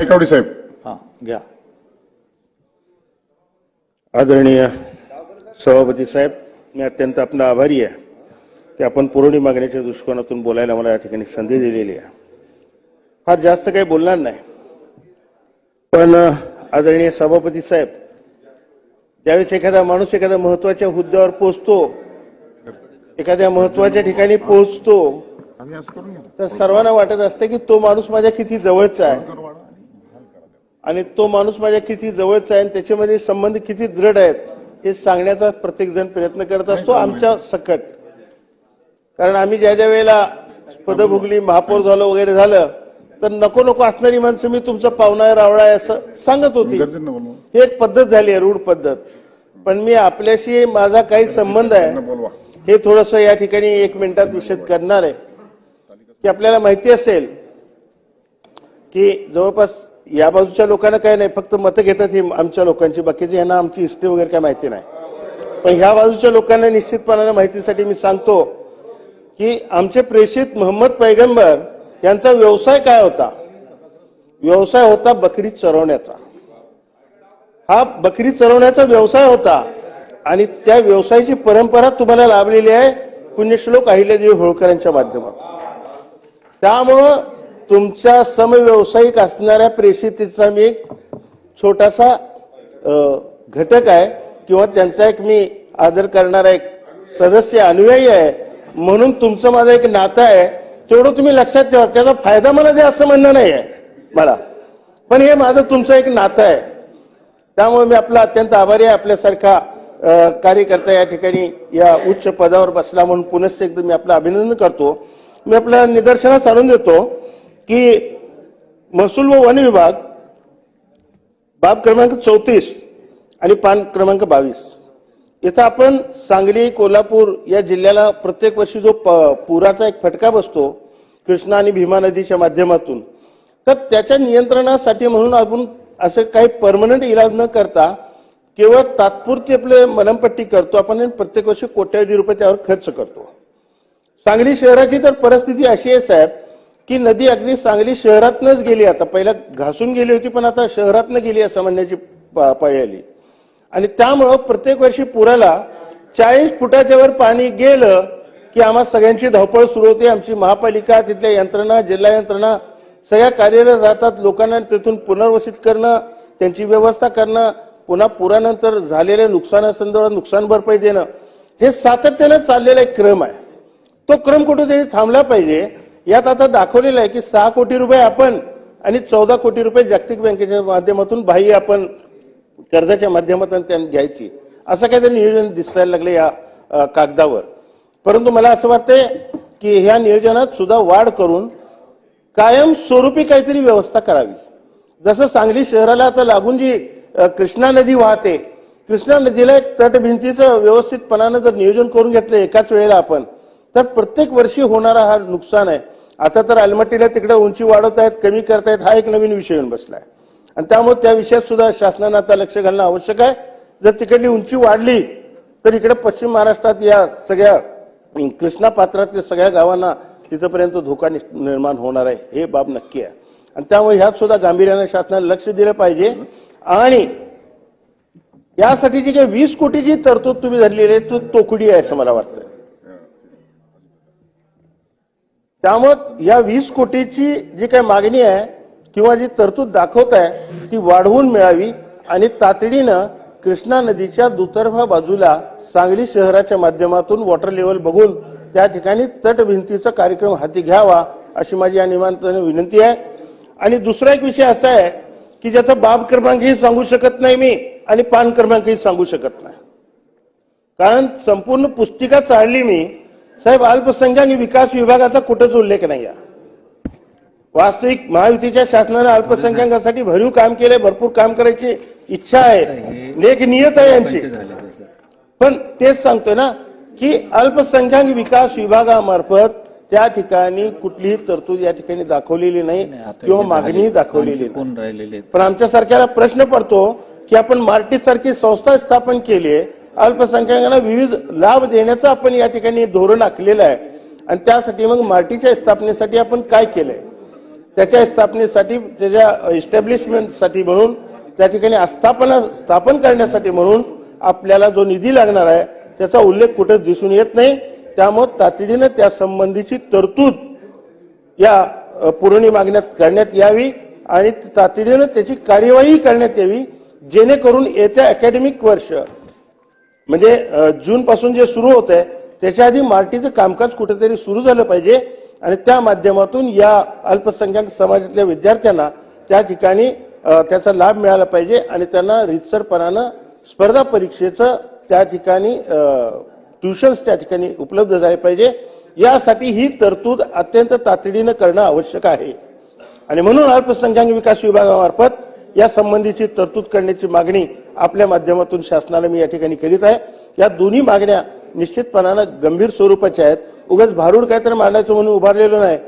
ऐकवडी साहेब. हां घ्या. आदरणीय सभापती साहेब मी अत्यंत आपला आभारी आहे की आपण पुरवणी मागण्याच्या दृष्टिकोनातून बोलायला मला या ठिकाणी संधी दिलेली आहे. फार जास्त काही बोलणार नाही. पण आदरणीय सभापती साहेब ज्यावेळेस एखादा माणूस एखाद्या महत्त्वाच्या हुद्द्यावर पोहोचतो एखाद्या महत्त्वाच्या ठिकाणी पोहोचतो तर सर्वांना वाटत असते की तो माणूस माझ्या किती जवळचा आहे. आणि तो माणूस माझ्या किती जवळचा आहे आणि त्याच्यामध्ये संबंध किती दृढ आहेत हे सांगण्याचा प्रत्येक जण प्रयत्न करत असतो आमच्या सकट. कारण आम्ही ज्या ज्या वेळेला पदभुगली महापौर झालं वगैरे झालं तर नको नको असणारी माणसं मी तुमचा पाहुणा रावळा आहे असं सांगत होती. ही एक पद्धत झाली आहे रूढ पद्धत. पण मी आपल्याशी माझा काही संबंध आहे हे थोडस या ठिकाणी एक मिनिटात विषद करणार आहे. की आपल्याला माहिती असेल की जवळपास या बाजूच्या लोकांना काय नाही फक्त मतं घेतात ही आमच्या लोकांची. बाकीची यांना आमची हिस्ट्री वगैरे काय माहिती नाही. पण ह्या बाजूच्या लोकांना निश्चितपणाने माहितीसाठी मी सांगतो की आमचे प्रेषित मोहम्मद पैगंबर यांचा व्यवसाय काय होता? व्यवसाय होता बकरी चरवण्याचा. हा बकरी चरवण्याचा व्यवसाय होता आणि त्या व्यवसायाची परंपरा तुम्हाला लाभलेली आहे पुण्यश्लोक अहिल्यादेवी होळकरांच्या माध्यमातून. त्यामुळं तुमच्या समव्यावसायिक असणाऱ्या प्रेषितीचा मी एक छोटासा घटक आहे किंवा त्यांचा एक मी आदर करणारा एक सदस्य अनुयायी आहे. म्हणून तुमचं माझं एक नातं आहे. तेवढं तुम्ही लक्षात ठेवा. त्याचा फायदा मला द्या असं म्हणणं नाही आहे मला. पण हे माझं तुमचं एक नातं आहे. त्यामुळे मी आपला अत्यंत आभारी आहे. आपल्यासारखा कार्यकर्ता या ठिकाणी या उच्च पदावर बसला म्हणून पुनश्च एकदा मी आपलं अभिनंदन करतो. मी आपल्या निदर्शनास आणून देतो. की महसूल व वन विभाग बाब क्रमांक चौतीस आणि पान क्रमांक बावीस. इथं आपण सांगली कोल्हापूर या जिल्ह्याला प्रत्येक वर्षी जो प- पुराचा एक फटका बसतो कृष्णा आणि भीमा नदीच्या माध्यमातून तर त्याच्या नियंत्रणासाठी म्हणून आपण असं काही परमनंट इलाज न करता केवळ तात्पुरती आपले मलमपट्टी करतो आपण प्रत्येक वर्षी कोट्यावधी रुपये त्यावर खर्च करतो. सांगली शहराची तर परिस्थिती अशी आहे साहेब की नदी अगदी सांगली शहरातनच गेली. आता पहिला घासून गेली होती पण आता शहरातनं गेली असं म्हणण्याची पा- पाळी आली. आणि त्यामुळं प्रत्येक वर्षी पुराला चाळीस फुटाच्या वर पाणी गेलं की आम्हा सगळ्यांची धावपळ सुरू होते. आमची महापालिका तिथल्या यंत्रणा जिल्हा यंत्रणा सगळ्या कार्यरत राहतात. लोकांना तिथून पुनर्वसित करणं त्यांची व्यवस्था करणं पुन्हा पुरानंतर झालेल्या नुकसानासंदर्भात नुकसान भरपाई देणं हे सातत्यानं चाललेला एक क्रम आहे. तो क्रम कुठेतरी थांबला पाहिजे. यात आता दाखवलेलं आहे की सहा कोटी रुपये आपण आणि चौदा कोटी रुपये जागतिक बँकेच्या माध्यमातून बाह्य आपण कर्जाच्या माध्यमातून त्यांनी घ्यायची. असं काहीतरी नियोजन दिसायला लागले या कागदावर. परंतु मला असं वाटतंय की ह्या नियोजनात सुद्धा वाढ करून कायम स्वरूपी काहीतरी व्यवस्था करावी. जसं सांगली शहराला आता लागून जी कृष्णा नदी वाहते कृष्णा नदीला एक तटभिंतीचं व्यवस्थितपणानं जर नियोजन करून घेतलं एकाच वेळेला आपण तर प्रत्येक वर्षी होणारा हा नुकसान आहे. आता तर अलमट्टीला तिकडे उंची वाढवत आहेत कमी करतायत हा एक नवीन विषय येऊन बसलाय. आणि त्यामुळे त्या विषयात सुद्धा शासनानं आता लक्ष घालणं आवश्यक आहे. जर तिकडली उंची वाढली तर इकडे पश्चिम महाराष्ट्रात या सगळ्या कृष्णा पात्रातल्या सगळ्या गावांना तिथपर्यंत धोका नि- निर्माण होणार आहे हे बाब नक्की आहे. आणि त्यामुळे ह्यात सुद्धा गांभीर्यानं शासनानं लक्ष दिलं पाहिजे. आणि यासाठी जी काही वीस कोटीची तरतूद तुम्ही धरलेली आहे तो तोकडी आहे असं मला वाटतं. त्यामुळं या वीस कोटीची जी काही मागणी आहे किंवा जी तरतूद दाखवत आहे ती वाढवून मिळावी आणि तातडीनं कृष्णा नदीच्या दुतर्फा बाजूला सांगली शहराच्या माध्यमातून वॉटर लेवल बघून त्या ठिकाणी तटभिंतीचा कार्यक्रम हाती घ्यावा अशी माझी या निमंत्रणाने विनंती आहे. आणि दुसरा एक विषय असा आहे की ज्याचा बाब क्रमांकही सांगू शकत नाही मी आणि पान क्रमांकही सांगू शकत नाही. कारण संपूर्ण पुस्तिका चाळली मी साहेब अल्पसंख्याक विकास विभागाचा कुठंच उल्लेख नाही वास्तविक महायुतीच्या शासनाने अल्पसंख्याकांसाठी भरीव काम केले भरपूर काम करायची इच्छा आहे. लेख नियत आहे यांची. पण तेच सांगतोय ना की अल्पसंख्याक विकास विभागामार्फत त्या ठिकाणी कुठलीही तरतूद या ठिकाणी दाखवलेली नाही किंवा मागणी दाखवलेली नाही? पण आमच्यासारख्याला प्रश्न पडतो की आपण मार्टी सारखी संस्था स्थापन केली आहे अल्पसंख्याकांना विविध लाभ देण्याचं आपण या ठिकाणी धोरण आखलेलं आहे. आणि त्यासाठी मग मार्टीच्या स्थापनेसाठी आपण काय केलंय? त्याच्या स्थापनेसाठी त्याच्या इस्टॅब्लिशमेंटसाठी म्हणून त्या ठिकाणी आस्थापना स्थापन करण्यासाठी म्हणून आपल्याला जो निधी लागणार आहे त्याचा उल्लेख कुठेच दिसून येत नाही. त्यामुळे तातडीनं त्या संबंधीची तरतूद या पुरवणी मागण्यात करण्यात यावी आणि तातडीनं त्याची कार्यवाही करण्यात यावी जेणेकरून येत्या अकॅडमिक वर्ष म्हणजे जून पासून जे सुरू होत आहे त्याच्या आधी मार्टीचं कामकाज कुठेतरी सुरू झालं पाहिजे आणि त्या माध्यमातून या अल्पसंख्याक समाजातल्या विद्यार्थ्यांना त्या ठिकाणी त्याचा लाभ मिळाला पाहिजे आणि त्यांना रितसरपणानं स्पर्धा परीक्षेचं त्या ठिकाणी ट्युशन्स त्या ठिकाणी उपलब्ध झाले पाहिजे. यासाठी ही तरतूद अत्यंत तातडीनं करणं आवश्यक आहे. आणि म्हणून अल्पसंख्याक विकास विभागामार्फत या संबंधीची तरतूद करण्याची मागणी आपल्या माध्यमातून शासनाला मी या ठिकाणी करीत आहे. या दोन्ही मागण्या निश्चितपणानं गंभीर स्वरूपाच्या आहेत. उगाच भारूड काहीतरी मांडायचं म्हणून उभारलेलं नाही.